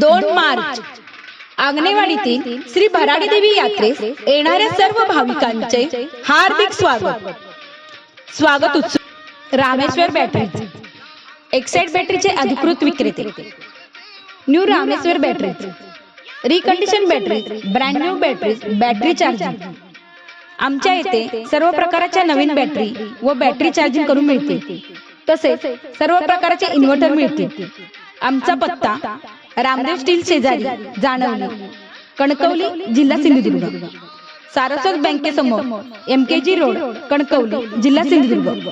दोन मार्च. आंगणेवाडीतील श्री भराडी देवी यात्रेस येणाऱ्या सर्व भाविकांचे हार्दिक स्वागत. स्वागत उत्सव रामेश्वर बॅटरी एक्साइड बॅटरीचे अधिकृत विक्रेते. New Rameshwar battery recondition battery brand new battery battery charging आमच्या येथे सर्व प्रकारच्या नवीन बॅटरी व बॅटरी चार्जिंग करून मिळते. तसेच सर्व प्रकारचे इन्व्हर्टर मिळतील आमचा पत्ता रामदेव स्टील शेजारी जाणवली कणकवली जिल्हा Sindhudurg. Saraswat बँकेसमोर M K G road Kankavli जिल्हा सिंधुदुर्ग.